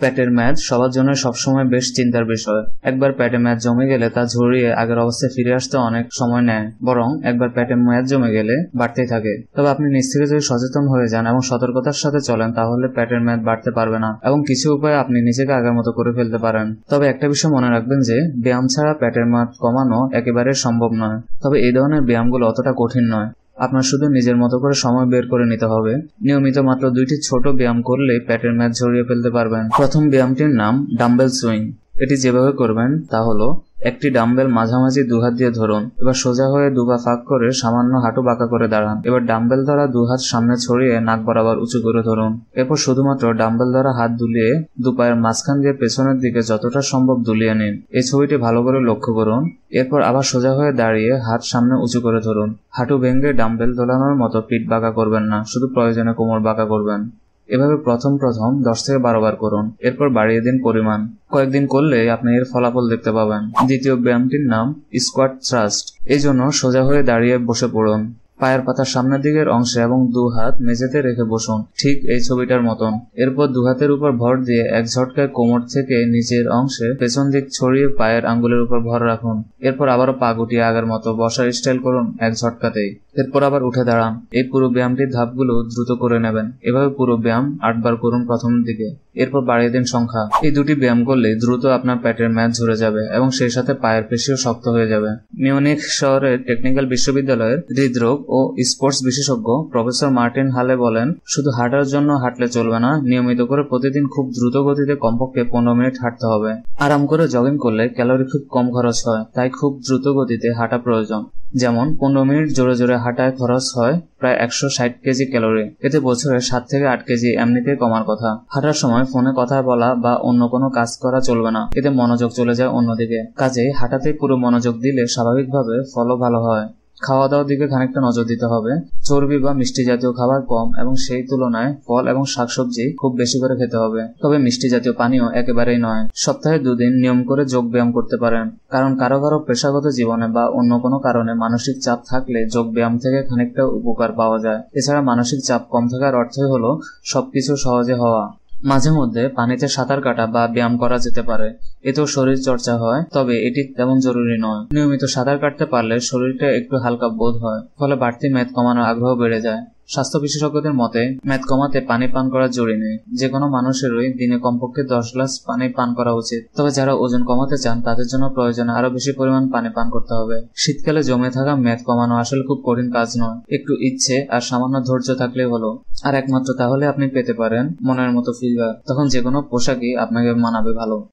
পেটের ম্যাচ সবার জন্য সবসময় বেশ চিন্তার বিষয়। একবার পেটে ম্যাচ জমে গেলে তা ঝরিয়ে আগের অবস্থায় ফিরে আসতে অনেক সময় নেয়, বরং একবার পেটে ম্যাচ জমে গেলে বাড়তেই থাকে। তবে আপনি নিজ থেকে যদি সচেতন হয়ে যান এবং সতর্কতার সাথে চলেন, তাহলে পেটের ম্যাচ বাড়তে পারবে না এবং কিছু উপায়ে আপনি নিজেকে আগের মতো করে ফেলতে পারেন। তবে একটা বিষয় মনে রাখবেন যে, ব্যায়াম ছাড়া পেটের মাত কমানো একেবারে সম্ভব নয়। তবে এই ধরনের ব্যায়ামগুলো অতটা কঠিন নয়। আপনার শুধু নিজের মতো করে সময় বের করে নিতে হবে। নিয়মিত মাত্র দুইটি ছোট ব্যায়াম করলে প্যাটের ম্যাচ ঝরিয়ে ফেলতে পারবেন। প্রথম ব্যায়ামটির নাম ডাম্বেল সুইং। এটি যেভাবে করবেন তা হলো একটি ডাম্বেল মাঝামাঝি দুহাত দিয়ে ধরুন, এবার সোজা হয়ে দুপা ফাঁক করে সামান্য হাঁটু বাঁকা করে দাঁড়ান। এবার ডাম্বেল দ্বারা দুহাত সামনে ছড়িয়ে নাক বরাবর উঁচু করে ধরুন। এরপর শুধুমাত্র ডাম্বেল দ্বারা হাত দুলিয়ে দুপায়ের মাঝখান দিয়ে পেছনের দিকে যতটা সম্ভব দুলিয়ে নিন। এই ছবিটি ভালো করে লক্ষ্য করুন। এরপর আবার সোজা হয়ে দাঁড়িয়ে হাত সামনে উঁচু করে ধরুন। হাঁটু ভেঙে ডাম্বেল দোলানোর মতো পিঠ বাঁকা করবেন না, শুধু প্রয়োজনে কোমর বাঁকা করবেন। এভাবে প্রথম প্রথম দশ থেকে বারো বার করুন। এরপর বাড়িয়ে দিন পরিমাণ। কয়েকদিন করলে আপনি এর ফলাফল দেখতে পাবেন। দ্বিতীয় ব্যায়ামটির নাম স্কোয়াট থ্রাস্ট। এই জন্য সোজা হয়ে দাঁড়িয়ে বসে পড়ুন। পায়ের পাতার সামনের দিকের অংশে এবং দু হাত মেঝেতে রেখে বসুন, ঠিক এই ছবিটার মতন। এরপর দু হাতের উপর ভর দিয়ে এক ঝটকায় কোমর থেকে নিচের অংশে পেছন দিক ছড়িয়ে পায়ের আঙ্গুলের উপর ভর রাখুন। এরপর আবারও পা গুটিয়ে আগের মতো বসার স্টাইল করুন এক ঝটকাতেই। এরপর আবার উঠে দাঁড়ান। এই পুরো ব্যায়ামটির ধাপগুলো দ্রুত করে নেবেন। এভাবে পুরো ব্যায়াম আটবার করুন প্রথম দিকে। এরপর বাড়িয়ে দিন সংখ্যা। এই দুটি ব্যায়াম করলে দ্রুত আপনার পেটের ম্যাচ ঝরে যাবে এবং সেই সাথে পায়ের পেশিও শক্ত হয়ে যাবে। মিউনিক শহরের টেকনিক্যাল বিশ্ববিদ্যালয়ের হৃদরোগ ও স্পোর্টস বিশেষজ্ঞ প্রফেসর মার্টিন হালে বলেন, শুধু হাঁটার জন্য হাঁটলে চলবে না, নিয়মিত করে প্রতিদিন খুব দ্রুত গতিতে কমপক্ষে পনেরো মিনিট হাঁটতে হবে। আরাম করে জগিং করলে ক্যালোরি খুব কম খরচ হয়, তাই খুব দ্রুত গতিতে হাঁটা প্রয়োজন। যেমন পনেরো মিনিট জোরে জোরে হাঁটায় খরচ হয় প্রায় একশো ষাট কেজি ক্যালোরি। এতে বছরে সাত থেকে আট কেজি এমনিতে কমার কথা। হাঁটার সময় ফোনে কথা বলা বা অন্য কোনো কাজ করা চলবে না। এতে মনোযোগ চলে যায় অন্যদিকে। কাজেই হাঁটাতে পুরো মনোযোগ দিলে স্বাভাবিকভাবে ফলও ভালো হয়। খাওয়া দাওয়ার দিকে খানিকটা নজর দিতে হবে। চর্বি বা মিষ্টি জাতীয় খাবার কম এবং সেই তুলনায় ফল এবং শাকসবজি খুব বেশি করে খেতে হবে। তবে মিষ্টি জাতীয় পানীয় একেবারেই নয়। সপ্তাহে দুদিন নিয়ম করে যোগ ব্যায়াম করতে পারেন। কারণ কারও কারও পেশাগত জীবনে বা অন্য কোনো কারণে মানসিক চাপ থাকলে যোগ ব্যায়াম থেকে খানিকটা উপকার পাওয়া যায়। এছাড়া মানসিক চাপ কম থাকার অর্থই হলো সবকিছু সহজে হওয়া। মাঝে মধ্যে পানিতে সাঁতার কাটা বা ব্যায়াম করা যেতে পারে। এতেও শরীর চর্চা হয়, তবে এটি তেমন জরুরি নয়। নিয়মিত সাঁতার কাটতে পারলে শরীরটা একটু হালকা বোধ হয়, ফলে বাড়তি মেদ কমানোর আগ্রহ বেড়ে যায়। স্বাস্থ্য বিশেষজ্ঞদের মতে, মেদ কমাতে পানি পান করা জরুরি নেই যে কোনো মানুষেরই দিনে কমপক্ষে দশ গ্লাস পানি পান করা উচিত। তবে যারা ওজন কমাতে চান, তাদের জন্য প্রয়োজন আরও বেশি পরিমাণ পানি পান করতে হবে। শীতকালে জমে থাকা মেদ কমানো আসলে খুব কঠিন কাজ নয়। একটু ইচ্ছে আর সামান্য ধৈর্য থাকলেই হলো। আর একমাত্র তাহলে আপনি পেতে পারেন মনের মতো ফিডব্যাক তখন যে কোনো পোশাকই আপনাকে মানাবে ভালো।